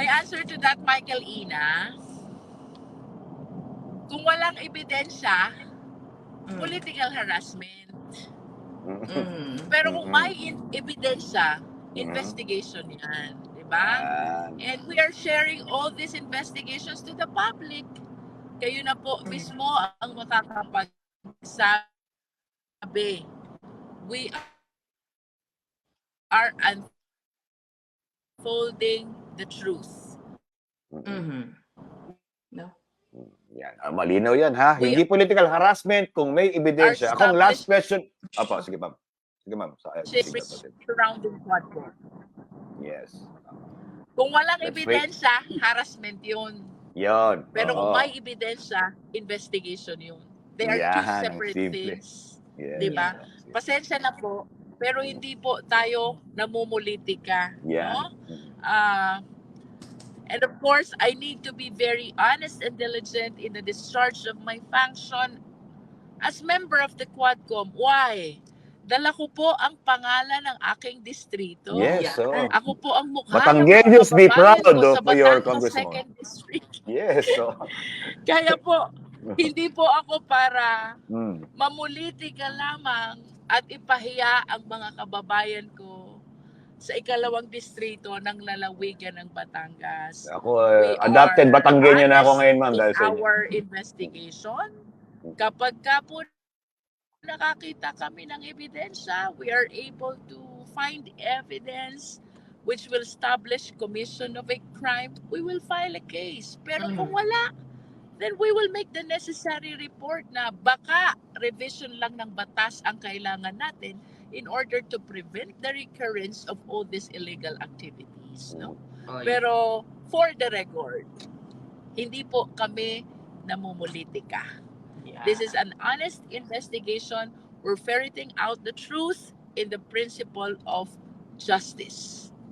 My answer to that, Michael Ina, kung walang ebidensya, Mm. political harassment. Mm. Pero kung may in- ebidensya, investigation yan. Di ba? Yan. And we are sharing all these investigations to the public. Kayo na po Mm. mismo ang makakapagsabi. We are unfolding the truth. Mhm. No? Yan. Ah, malinaw yan, ha? We- Hindi political harassment kung may ebidensya. Our Akong last question. Apo, sige ma'am. Sige ma'am. Sa, Ships surrounding Quadcom. Yes. Kung walang That's right. ebidensya, harassment yun. Yon. Pero kung Oo. may ebidensya, investigation yun. They are two Yan, ang separate simple. things. Yes. Di ba? Pasensya na po, pero hindi po tayo namumulitika. Yan. No? Uh, and of course, I need to be very honest and diligent in the discharge of my function as member of the Quadcom. Why? Dala ko po ang pangalan ng aking distrito. Yes, Yeah. oo. Ako po ang mukha Batanggenyos ng mga be proud of sa your District. Yes. So, Kaya po, hindi po ako para mm. mamulitika lamang at ipahiya ang mga kababayan ko sa ikalawang distrito ng lalawigan ng Batangas. Ako, uh, We adopted are Batanggenyo na ako ngayon, ma'am, in dahil sa inyo. our investigation. Kapag ka po nakakita kami ng ebidensya, we are able to find evidence which will establish commission of a crime, we will file a case. Pero kung wala, then we will make the necessary report na baka revision lang ng batas ang kailangan natin in order to prevent the recurrence of all these illegal activities. No? Pero for the record, hindi po kami namumulitika. Yeah. This is an honest investigation. We're ferreting out the truth in the principle of justice.